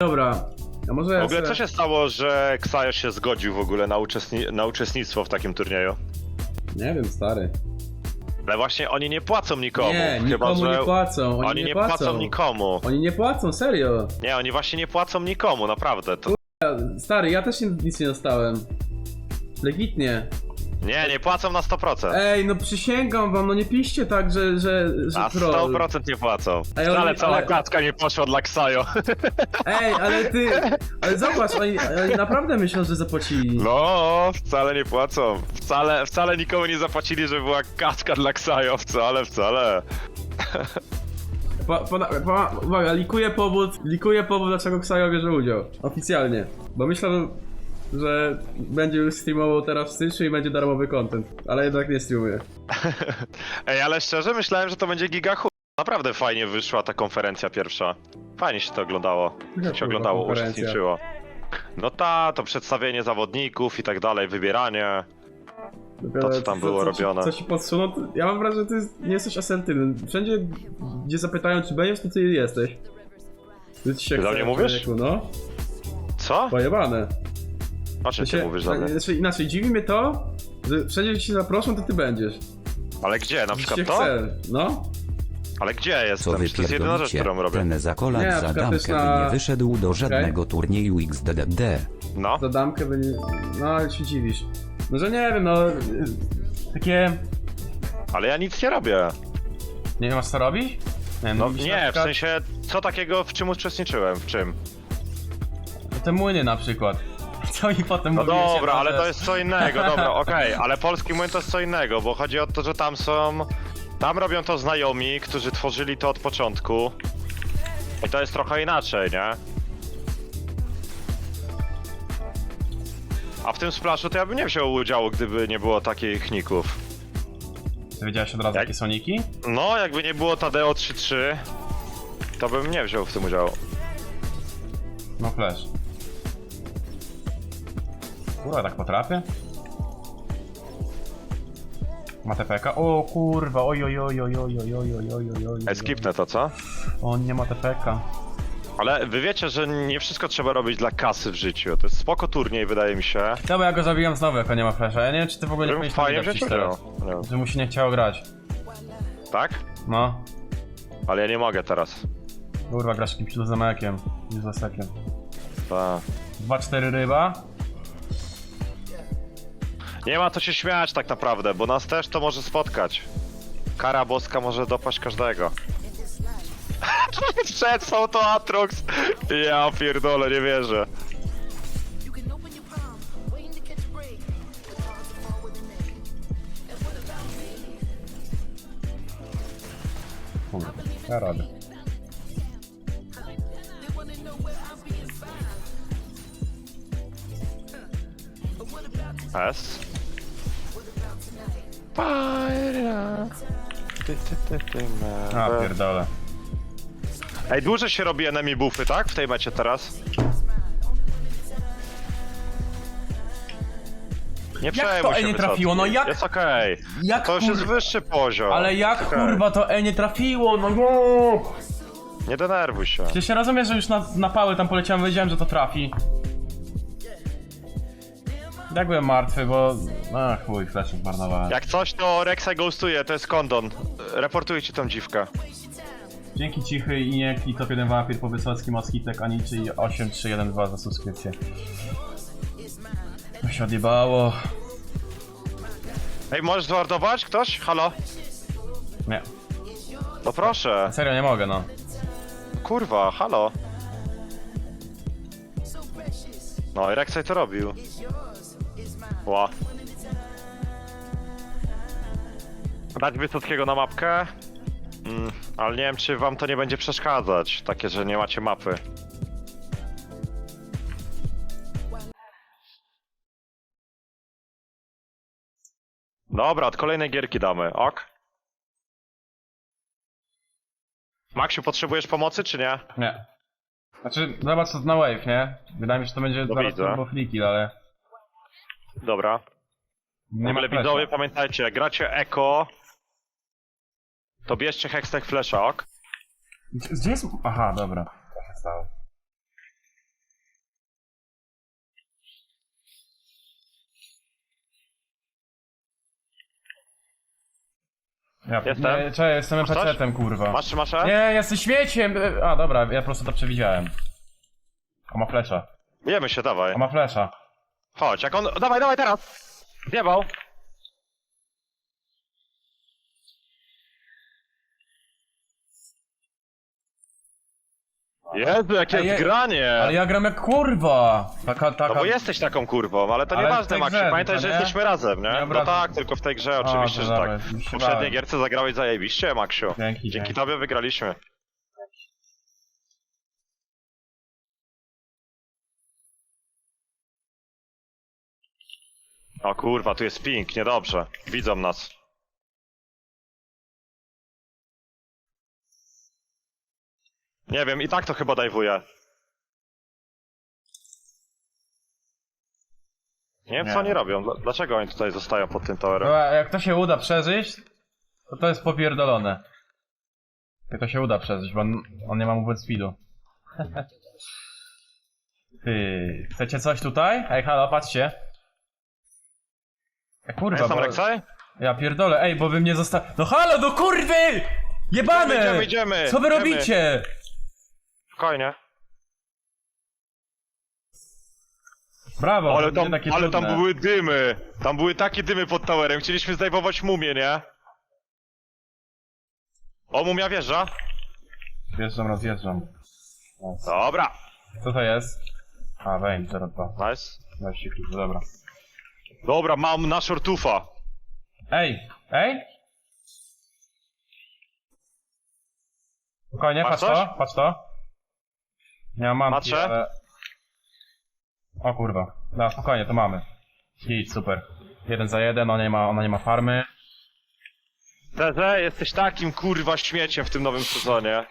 Dobra, a może W ja ogóle co się stało, że Xayo się zgodził w ogóle na, uczestni- na uczestnictwo w takim turnieju? Nie wiem, stary. Ale właśnie oni nie płacą nikomu. Nie, chyba, nikomu że nie płacą, oni, nie płacą nikomu. Oni nie płacą, serio. Nie, oni właśnie nie płacą nikomu, naprawdę. To... Stary, ja też nic nie dostałem. Legitnie. Nie, nie płacą na 100%. Ej, no przysięgam wam, no nie piszcie tak, że, że, że Na troll. 100% nie płacą. Ej, Wcale cała ale- klatka nie poszła dla Xayo. Ej, ale ty, ale zobacz, oni, oni naprawdę myślą, że zapłacili. No, wcale nie płacą. Wcale, wcale nikomu nie zapłacili, żeby była kaska dla Xayo. Wcale, wcale. Po, po, po, uwaga, likuję powód, likuję powód, dlaczego Ksajo bierze udział. Oficjalnie. Bo myślę, że będzie już streamował teraz w styczniu i będzie darmowy content. Ale jednak nie streamuje. Ej, ale szczerze myślałem, że to będzie giga chuj. Naprawdę fajnie wyszła ta konferencja pierwsza. Fajnie się to oglądało. Jaka się oglądało, konferencja? uczestniczyło. No ta, to przedstawienie zawodników i tak dalej, wybieranie. Dopiero co tam było robione? Co ci podsuną, to ja mam wrażenie, że ty jest- nie jesteś asertywny. Wszędzie, gdzie zapytają, czy będziesz, to ty jesteś. Ty ci się Ty do chce, mnie mówisz? człowieku, No, Co? pojebane. O czym ty się- mówisz do mnie? Znaczy, inaczej, dziwi mnie to, że wszędzie, gdzie się zaproszą, to ty będziesz. Ale gdzie? Na przykład to? chce. No, Ale gdzie jestem? Co wy To jest jedyna rzecz, którą robię. Ten zakolat Nie, na za przykład damkę też na- by nie wyszedł do żadnego turnieju XDDD. No. za damkę by nie... No, ale się dziwisz. No, że nie wiem, no... y, Takie... Ale ja nic nie robię. Nie masz co robić? Nie, No na nie, w przykład- sensie, co takiego, w czym uczestniczyłem? W czym? Te młyny na przykład. Co mi potem No mówiłeś, dobra, ale to jest co innego, dobra, okej, ale polski młyn to jest co innego, bo chodzi o to, że tam są... Tam robią to znajomi, którzy tworzyli to od początku. I to jest trochę inaczej, nie? A w tym splaszu to ja bym nie wziął udziału, gdyby nie było takich ników. Ty wiedziałeś od razu, Jak- jakie są niki? No, jakby nie było Tadeo 3-3, to bym nie wziął w tym udziału. No flash. Kurwa, tak potrafię? Ma TPK? O kurwa, oj oj oj oj oj oj oj oj oj oj oj Ej, skipnę to, co? On nie ma TPK. Ale wy wiecie, że nie wszystko trzeba robić dla kasy w życiu. To jest spoko turniej, wydaje mi się. Dobra, ja go zabijam znowu, jak on nie ma flasha. Ja nie wiem, czy ty w ogóle nie Bym powinieneś fajnie wziąć wziąć teraz. wiem. Że mu się nie chciało grać. Tak? No. Ale ja nie mogę teraz. Kurwa, grasz jakimś luzamekiem. Uzasekiem. Ta. 2-4 ryba. Nie ma co się śmiać tak naprawdę, bo nas też to może spotkać. Kara boska może dopaść każdego. Przetrwał to Atrox! Ja pierdolę, nie wierzę. Ja radę. S tonight? A pierdolę. Ej, dłużej się robi enemy buffy, tak? W tej mecie teraz? Nie przejmuj to E się, nie Wysocki. trafiło? No jak- Jest okej. Jak To już jest wyższy poziom. Ale jak Okej. kurwa to E nie trafiło, no no! Nie denerwuj się. Przecież ja rozumiem, że już na, na pały tam poleciałem, wiedziałem, że to trafi. Jak byłem martwy, bo... Ach, chuj, flash zmarnowałem. Jak coś, to Rexa ghostuje, to jest kondon. Reportujcie tą dziwkę. Dzięki Cichy i Niek i Top 1 Wampir po Wysocki, Moskitek, Aniczy i 8312 za subskrypcję. To się odjebało. Ej, możesz zwardować ktoś? Halo? Nie, No proszę. serio nie mogę no. Kurwa, halo. No i Rexaj to robił. Ła. Dać Wysockiego na mapkę? Mm, ale nie wiem, czy wam to nie będzie przeszkadzać. Takie, że nie macie mapy. Dobra, od kolejnej gierki damy, ok? Maksiu, potrzebujesz pomocy, czy nie? Nie. Znaczy, zobacz co na wave, nie? Wydaje mi się, że to będzie No zaraz widzę. turbo fliki, ale... Dobra. Nie ma widzowie, pamiętajcie, jak gracie Eko, to bierzcie Hextech Flesza, ok? Gdzie, gdzie jest... Aha, dobra. To się stało. Ja, Jestem. Nie, czekaj, jestem Masz kurwa. Masz maszę? E? Nie, jestem śmieciem! E, a, dobra, ja po prostu to przewidziałem. A ma flesza. Jemy się, dawaj. A ma flesza. Chodź, jak on... Dawaj, dawaj teraz! Zjebał! Jezu, jakie Ej, je- zgranie! Ale ja gram jak kurwa! Taka, taka... No bo jesteś taką kurwą, ale to Ale w nieważne, tej Maxi. grze, Pamiętaj, że nie? jesteśmy razem, nie? Nie No tak, tylko w tej grze oczywiście, to że tak. W się poprzedniej gierce zagrałeś zajebiście, Maksiu. Dzięki, Dzięki dzięki. tobie wygraliśmy. O kurwa, tu jest ping, niedobrze. Widzą nas. Nie wiem, i tak to chyba dajwuje. Nie wiem, Nie. co oni robią. Dl- Dlaczego oni tutaj zostają pod tym towerem? No, a jak to się uda przeżyć, to to jest popierdolone. Jak to się uda przeżyć, bo on, on nie ma movement speedu. Ty, chcecie coś tutaj? Ej, halo, patrzcie. Kurwa, tam bo... Ja pierdolę, ej, bo wy mnie zosta... No halo, do kurwy! Jebane! Idziemy, idziemy, Co wy idziemy. robicie? Spokojnie. Brawo, Ale tam, takie ale tam trudne. były dymy. Tam były takie dymy pod towerem. Chcieliśmy zdejmować mumię, nie? O, mumia wjeżdża. Wjeżdżam, rozjeżdżam. Dobra. Co to jest? A, wejń, 02. Nice. Klucz, dobra. Dobra, mam na shortufa. Ej, ej! Spokojnie, Masz patrz coś? to, patrz to. Nie mam manki, Patrzę. ale... O kurwa. No, spokojnie, to mamy. Idź, super. Jeden za jeden, ona nie ma, ona nie ma farmy. Teze, jesteś takim kurwa śmieciem w tym nowym sezonie.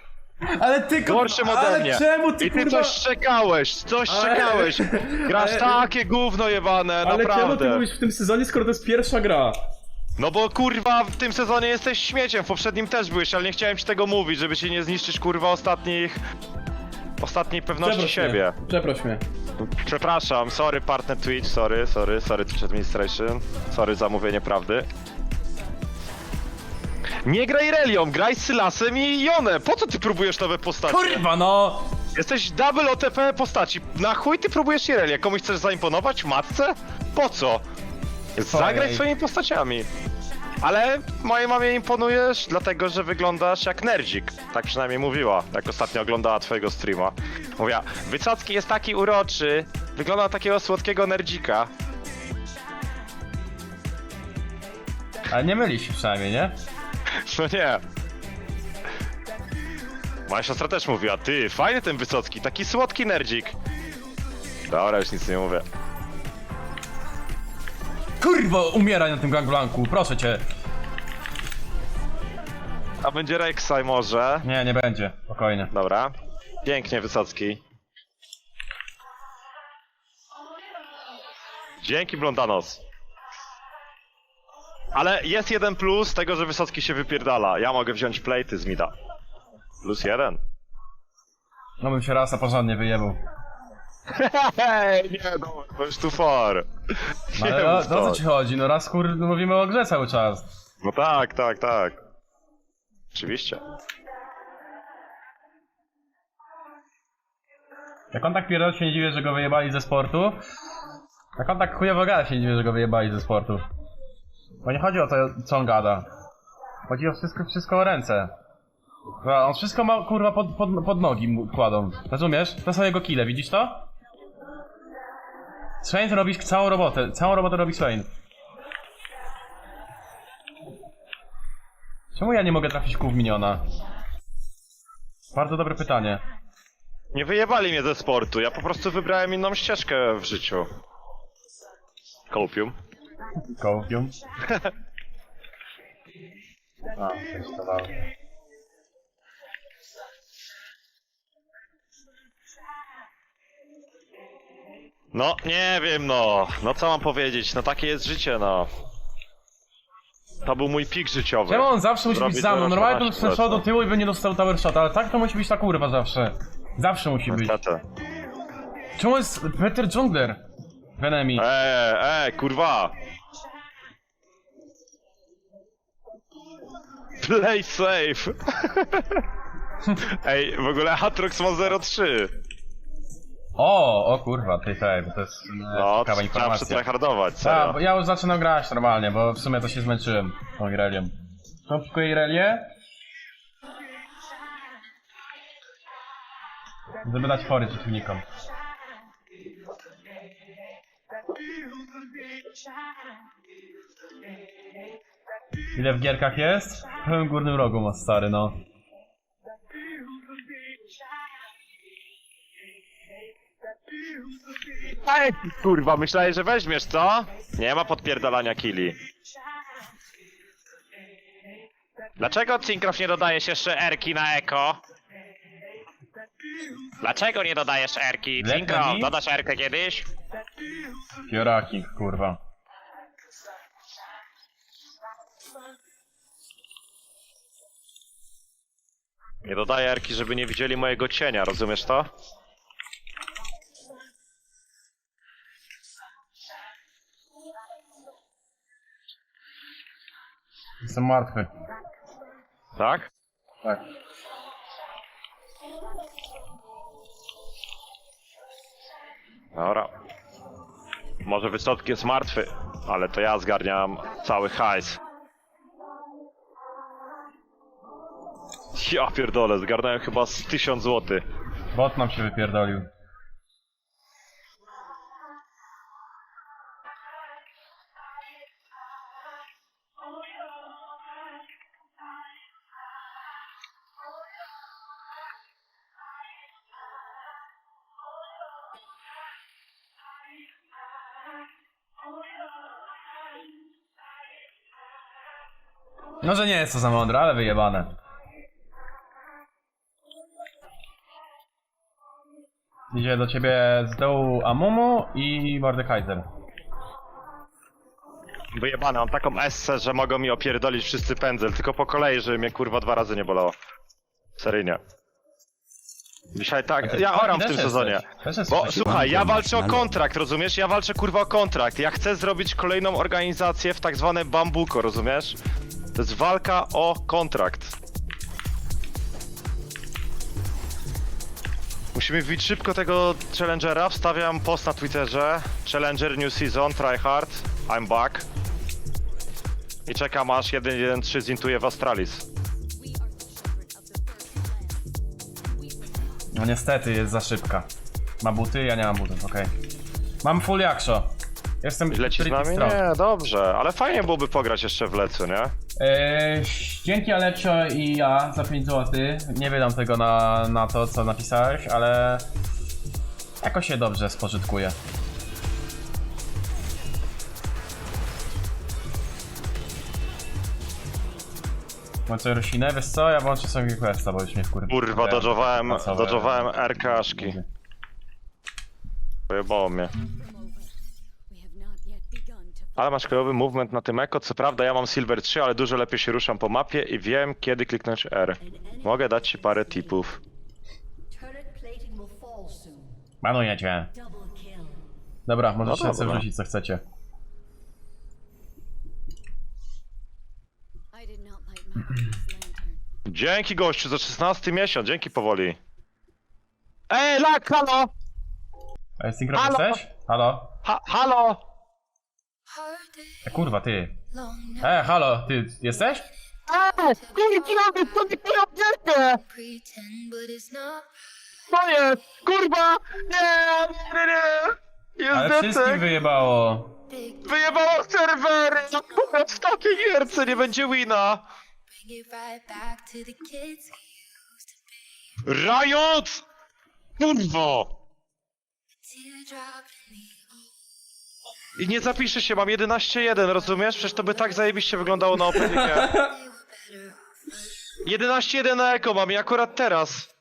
Ale ty Gorszym ode mnie. czemu I ty coś szczekałeś, coś Ale- szczekałeś. Grasz Ale- takie gówno jebane, naprawdę. w tym sezonie, skoro to jest pierwsza gra? No bo kurwa w tym sezonie jesteś śmieciem, w poprzednim też byłeś, ale nie chciałem ci tego mówić, żeby ci nie zniszczyć kurwa ostatnich... Ostatniej pewności siebie. Przeproś mnie. Przepraszam, sorry partner Twitch, sorry, sorry, sorry Twitch Administration, sorry za mówienie prawdy. Nie graj Relią, graj z Sylasem i Jonę, po co ty próbujesz nowe postacie? Kurwa no! Jesteś double OTP postaci, na chuj ty próbujesz Irelię? Komuś chcesz zaimponować? Matce? Po co? Zagraj Twojej. swoimi postaciami. Ale mojej mamie imponujesz, dlatego że wyglądasz jak nerdzik. Tak przynajmniej mówiła, jak ostatnio oglądała twojego streama. Mówiła, Wycocki jest taki uroczy, wygląda na takiego słodkiego nerdzika. Ale nie mylisz się przynajmniej, nie? No nie. Moja siostra też mówiła, ty, fajny ten Wysocki, taki słodki nerdzik. Dobra, już nic nie mówię. Kurwa, umieraj na tym gangplanku, proszę cię. A będzie Rek'Sai może? Nie, nie będzie, spokojnie. Dobra. Pięknie, Wysocki. Dzięki, Blondanos. Ale jest jeden plus tego, że Wysocki się wypierdala. Ja mogę wziąć plejty z mida. Plus jeden. No bym się raz na porządnie wyjebał. Hej, nie no, to już tu far. No, Nie ale o, o co tak. ci chodzi? No raz kur... mówimy o grze cały czas. No tak, tak, tak. Oczywiście. Jak on tak pierdol się nie dziwię, że go wyjebali ze sportu. Jak on tak chujowo gada się nie dziwię, że go wyjebali ze sportu. Bo nie chodzi o to, co on gada. Chodzi o wszystko, wszystko o ręce. Kurwa, On wszystko ma, kurwa, pod, pod, pod nogi mu kładą. Rozumiesz? To są jego kile, widzisz to? Swain robi całą robotę, całą robotę robi Swain. Czemu ja nie mogę trafić kół w miniona? Bardzo dobre pytanie. Nie wyjebali mnie ze sportu, ja po prostu wybrałem inną ścieżkę w życiu. Kopium. Kopium. A, to. No, nie wiem no. No co mam powiedzieć, no takie jest życie no. To był mój pik życiowy. Czemu on zawsze musi Zrobić być za mną? Normalnie bym szanaście szedł do lecą. tyłu i by nie dostał tower shot, ale tak to musi być ta kurwa zawsze. Zawsze musi być. Niestety. Czemu jest Peter Jungler w enemy? Eee, eee, kurwa. Play safe! Ej, w ogóle Atrox ma 0,3. O, o kurwa, ty, tej, bo to jest e, No, ciekawa trzeba informacja. przetryhardować, A, serio. bo ja już zaczynam grać normalnie, bo w sumie to się zmęczyłem tą Irelią. Komplikuję Irelię. Żeby dać fory przeciwnikom. Ile w gierkach jest? W prawym górnym rogu ma stary, no. Ej, kurwa, myślałeś, że weźmiesz, co? Nie ma podpierdalania killi. Dlaczego Cinkrof nie dodajesz jeszcze Erki na eko? Dlaczego nie dodajesz Erki? Lepiej Cinkrof, dodasz Erkę kiedyś? Fioraki, kurwa. Nie dodaję Erki, żeby nie widzieli mojego cienia, rozumiesz to? Jestem martwy. Tak? Tak. Dobra. Może Wysocki jest martwy, ale to ja zgarniam cały hajs. Ja pierdolę, zgarnąłem chyba z 1000 zł. Bot nam się wypierdolił. No, że nie jest to za mądre, ale wyjebane. Idzie do ciebie z dołu Amumu i Mordekaiser. Wyjebane, mam taką essę, że mogą mi opierdolić wszyscy pędzel, tylko po kolei, żeby mnie kurwa dwa razy nie bolało. Seryjnie. Dzisiaj tak, ja oram w Też tym jesteś. sezonie. Też jesteś Bo taki słuchaj, ja walczę o kontrakt, rozumiesz? Ja walczę kurwa o kontrakt. Ja chcę zrobić kolejną organizację w tak zwane bambuko, rozumiesz? To jest walka o kontrakt. Musimy wbić szybko tego challengera. Wstawiam post na Twitterze. Challenger New Season, try hard. I'm back. I czekam aż 1-1-3 zintuje w Astralis. No niestety, jest za szybka. Ma buty? Ja nie mam butów, okej. Mam full jakszo. Jestem Leci z pretty nami? strong. Nie, dobrze, ale fajnie byłoby pograć jeszcze w lecu, nie? Eee, dzięki Alecio i ja za 5 zł. Nie wydam tego na, na to, co napisałeś, ale jakoś się dobrze spożytkuje. Włączę roślinę, wiesz co? Ja włączę sobie questa, bo już mnie wkurwi. Kurwa, dodżowałem, dodżowałem RK-szki. Pojebało mnie. Ale masz krajowy movement na tym eko. Co prawda ja mam Silver 3, ale dużo lepiej się ruszam po mapie i wiem kiedy kliknąć R. Mogę dać ci parę tipów. Double kill. Dobra, możecie No sobie dobra. wrzucić co chcecie. I did not light my brother's lantern. Dzięki gościu za 16 miesiąc, dzięki powoli. Ej, lak, halo! Ej, Synchro, Halo? jesteś? Halo? Ha, halo! E, kurwa, ty. E, halo, ty jesteś? pretend, but it's not. To jest! Kurwa! Nie, nie, nie! Ale Jest wszystkim detek! wyjebało. Wyjebało serwery! Kurwa, w takiej gierce nie będzie wina! bring it I nie zapiszę się, mam 11-1, rozumiesz? Przecież to by tak zajebiście wyglądało na off. 11-1 na eko mam i akurat teraz.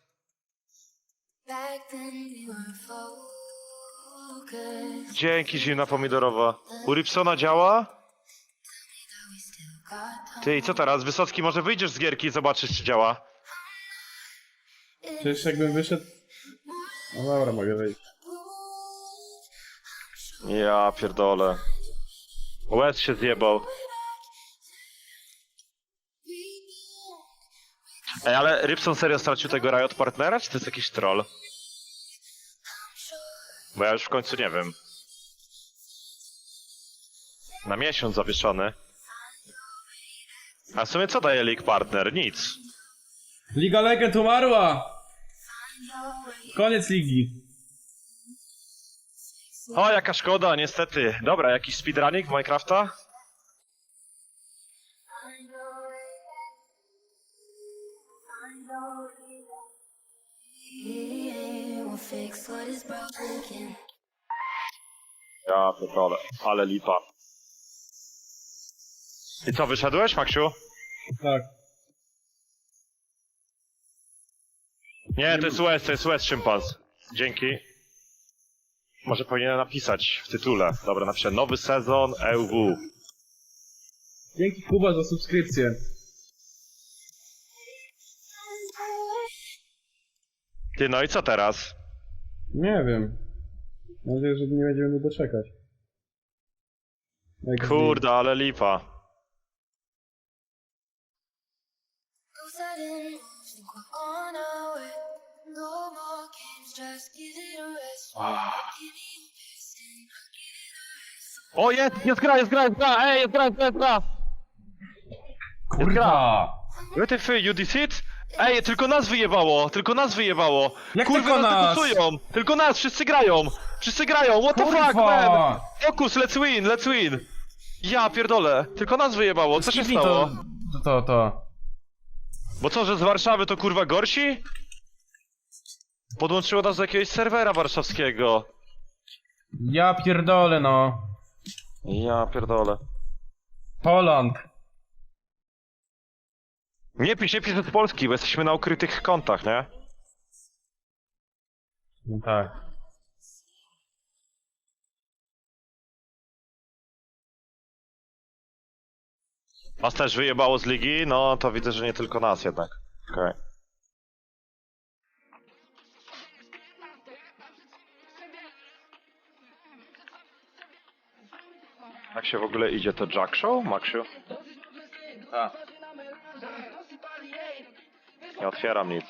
Dzięki, zimna pomidorowa. U Ripsona działa? Ty, i co teraz? Wysocki, może wyjdziesz z gierki i zobaczysz, czy działa? Przecież jakbym wyszedł... No dobra, mogę wyjść. Ja pierdolę. Łez się zjebał. Ej, ale Rybson serio stracił tego Riot Partnera, czy to jest jakiś troll? Bo ja już w końcu nie wiem. Na miesiąc zawieszony. A w sumie co daje League Partner? Nic. Liga Legend umarła! Koniec ligi. O, jaka szkoda, niestety. Dobra, jakiś speedrunning w Minecrafta? Ja pierdolę, ale lipa. I co, wyszedłeś, Maksiu? Tak. Nie, to jest Wes, to jest Wes szympans. Dzięki. Może powinienem napisać w tytule. Dobra, napiszę nowy sezon EUW. Dzięki Kuba za subskrypcję. Ty, no i co teraz? Nie wiem. Mam nadzieję, że nie będziemy długo czekać. Jak Kurde, ale lipa. On our way. No more games, just give it a rest. Give me your best and I'll give it a rest. O, jest, jest gra, jest gra, jest gra, ej, jest gra, jest gra, jest gra. Kurwa! WTF, you did it? Ej, tylko nas wyjebało, tylko nas wyjebało. Jak Kurwy tylko nas degustują. Tylko nas, wszyscy grają. Wszyscy grają, what the fuck, man? Kurwa! Focus, let's win, let's win. Ja pierdolę, tylko nas wyjebało, co się Skipnij stało? to, to, to, to. Bo co, że z Warszawy to kurwa gorsi? Podłączyło nas do jakiegoś serwera warszawskiego. Ja pierdolę no. Ja pierdolę. Poland. Nie pisz, nie pisz z Polski, bo jesteśmy na ukrytych kontach, nie? No tak. Was też wyjebało z ligi? No to widzę, że nie tylko nas jednak. Okej. Jak się w ogóle idzie to Jack Show, Maxiu? Tak. Nie otwieram nic.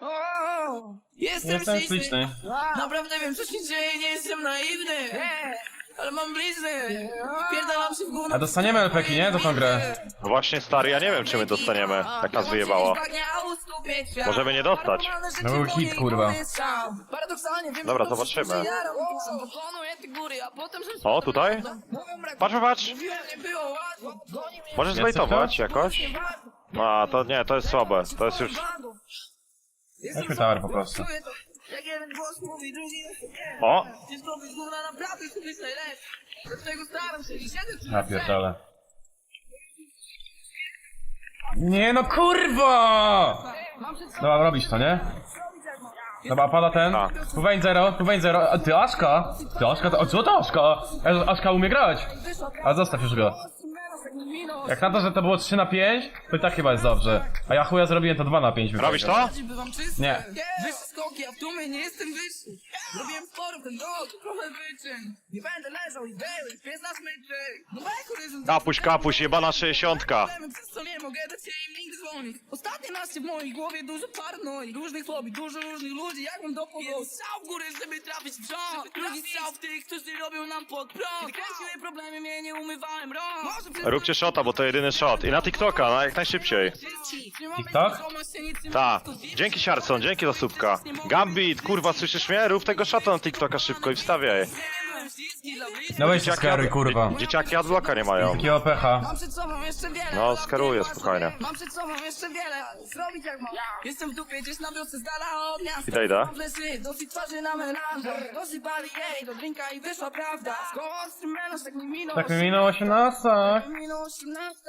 O, Jestem, Jestem śliczny. Naprawdę wiem, co się dzieje, nie jestem naiwny. Ale mam blizny. Pierdalam się w gówno. A dostaniemy LPki, nie? Za tą grę. No właśnie stary, ja nie wiem czy my dostaniemy, jak nas wyjebało. Możemy nie dostać. No był hit, kurwa. Dobra, zobaczymy. O, tutaj? Patrz, patrz! Możesz zbejtować to? jakoś? A, to nie, to jest słabe. To jest już... Weźmy tower po prostu. Jak jeden głos mówi, drugi. O! Ciężko być gówna naprawdę, to jest najlepsze. Dlatego staram się i siedzę przy Ja pierdolę. Nie no kurwa! Dobra, robisz to, nie? Dobra, pada ten. Tak. Zero, kuwań zero. A ty Aszka? Ty Aszka, to, o co to Aszka? Aszka umie grać. A zostaw już go. Jak na to, że to było 3 na 5, to i tak chyba jest dobrze. A ja chuja zrobiłem to 2 na 5. Robisz to? Bywam czysty. Nie. Wyższe skoki, a w tłumie nie jestem wyższy. Robiłem sporo ten dog, trochę wyczyn. Nie będę leżał i wyły, pies na smyczy. No jest Kapuś, kapuś, jebana sześćdziesiątka. Problemy, przez co nie mogę dać się im nigdy dzwonić. Ostatnie naście w mojej głowie dużo parnoi. Różnych hobby, dużo różnych ludzi, jak mam do powodu. Strzał w górę, żeby trafić w rząd. Drugi strzał w tych, którzy robią nam pod prąd. Kiedy kręciły problemy, mnie nie umywałem rąk. Może przez Róbcie shota, bo to jedyny shot. I na TikToka, no jak najszybciej. TikTok? Ta. Dzięki Siarson, dzięki za subka. Gambit, kurwa, słyszysz mnie? Rób tego shota na TikToka szybko i wstawiaj. No weź się skaruj, kurwa. Dzieciaki adblocka nie mają. Takiego pecha. Mam przed sobą jeszcze wiele. No, skaruję, spokojnie. Mam przed sobą jeszcze wiele. Zrobić jak mam. Jestem w dupie gdzieś na wiosce z dala od miasta. Idę, idę. Dosyć twarzy na. Dosypali jej do drinka i wyszła prawda. Ostry melanż tak mi minął. Tak mi minął 18. Minął 18.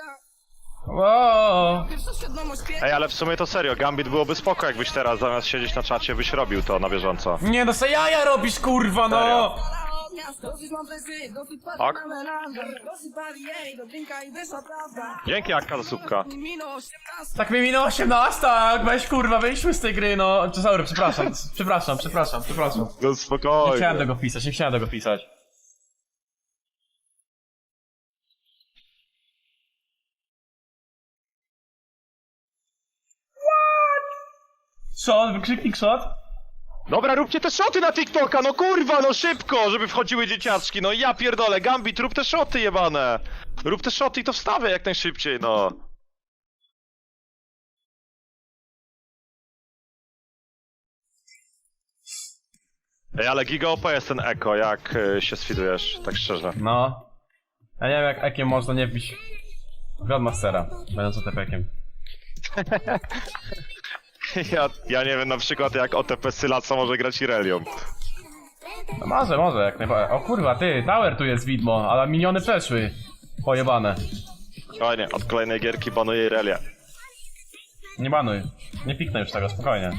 Wow. Pierwsza świadomość pierwsza. Ej, ale w sumie to serio, Gambit byłoby spoko, jakbyś teraz zamiast siedzieć na czacie, byś robił to na bieżąco. Nie no se jaja robisz kurwa no! Serio? Tak? Dzięki Akka za subka. Tak mi minął 18, tak, weź kurwa, wyjdźmy z tej gry, no. Czy- przepraszam, przepraszam, przepraszam, przepraszam. No Nie chciałem tego pisać, nie chciałem tego pisać. Shot, wykrzyknik shot? Dobra, róbcie te szoty na TikToka, no kurwa, no szybko, żeby wchodziły dzieciaczki, no ja pierdolę, Gambit, rób te szoty jebane. Rób te szoty i to wstawię jak najszybciej, no. Ej, ale giga OP jest ten eko, jak y, się sfidujesz, tak szczerze. No. Ja nie wiem jak ekiem można nie wbić Godmastera, będąc OTP-kiem. Ja, ja nie wiem na przykład jak OTP Syla co może grać Irelią. No może, może, jak najbardziej. O kurwa, ty, tower tu jest widmo, ale miniony przeszły. Pojebane. Spokojnie, od kolejnej gierki banuję Irelię. Nie banuj. Nie piknę już tego, spokojnie.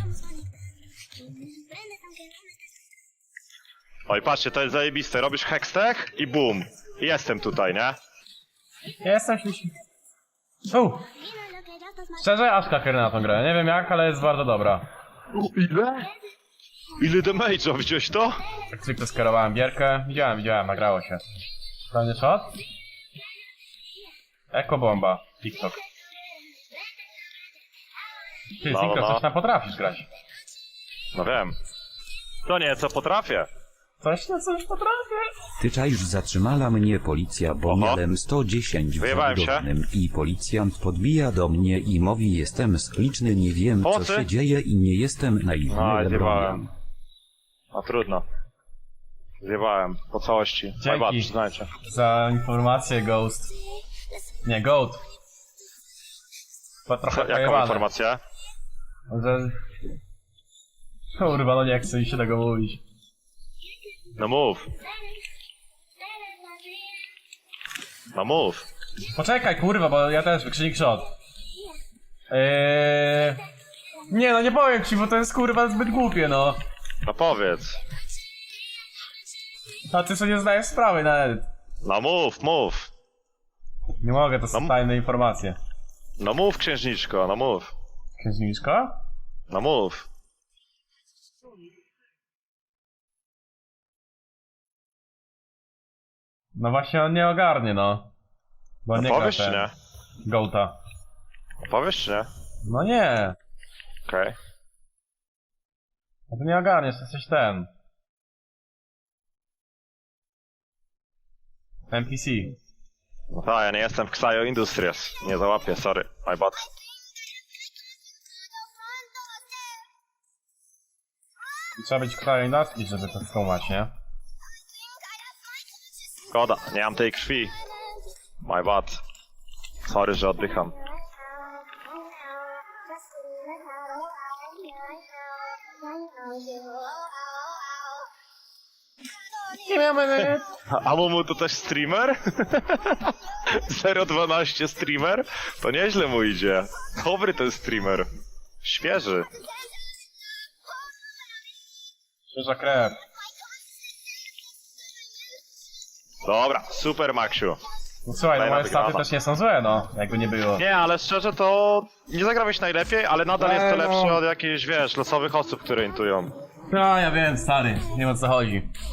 Oj, patrzcie, to jest zajebiste, robisz hextech i boom. I Jestem tutaj, nie? Jestem śliczny. U. Szczerze, aż klakier na tą grę. Nie wiem jak, ale jest bardzo dobra. Ile? Ile damage'a, widziałeś to? Jak zwykle skierowałem bierkę. Widziałem, widziałem, nagrało się. Kolejny shot? Eko bomba. TikTok. Ty, No, Zinko, no. coś tam potrafisz grać. No wiem. To nie, co potrafię. Coś na coś potrafię. Ty czaisz zatrzymała mnie policja, bo Oho. miałem 110 w Wyjebałem się. zabudownym i policjant podbija do mnie i mówi jestem skliczny, nie wiem co Pomocy? się dzieje i nie jestem naiwny. No, Lebronem. zjebałem. No trudno. Zjebałem, po całości. Dzięki. Przyznajcie. Za informację, Ghost. Nie, Goat. To trochę Co, jaką pojebane. informację? Że... Kurwa, no nie chcę mi się tego mówić. No mów. No mów. Poczekaj, kurwa, bo ja też wykrzyknik shot. Eee... Nie no, nie powiem ci, bo to jest kurwa zbyt głupie, no. No powiedz. A ty sobie nie zdajesz sprawy nawet. No mów, mów. Nie mogę, to są No. tajne informacje. No mów, księżniczko, no mów. Księżniczka? No mów. No właśnie on nie ogarnie, no. Bo No nie powiesz czy nie? Goata. No powiesz czy nie? No nie. Okej. No ty nie ogarniesz, jesteś ten. NPC. No tak, ja nie jestem w Xayo Industries. Nie załapię, sorry. My bad. Trzeba być krajonaski, żeby to skumać, nie? Szkoda, nie mam tej krwi. My bad. Sorry, że oddycham. Nie miałem A Mumu to też streamer? 012 streamer? To nieźle mu idzie. Dobry ten streamer. Świeży. Świeża krew. Dobra, super Maksiu. No słuchaj, no Fajna moje staty wygrana. też nie są złe, no. Jakby nie było. Nie, ale szczerze to nie zagrałeś najlepiej, ale nadal jest to Ej, no. lepsze od jakichś, wiesz, losowych osób, które intują. No, ja wiem, stary. Nie wiem o co chodzi.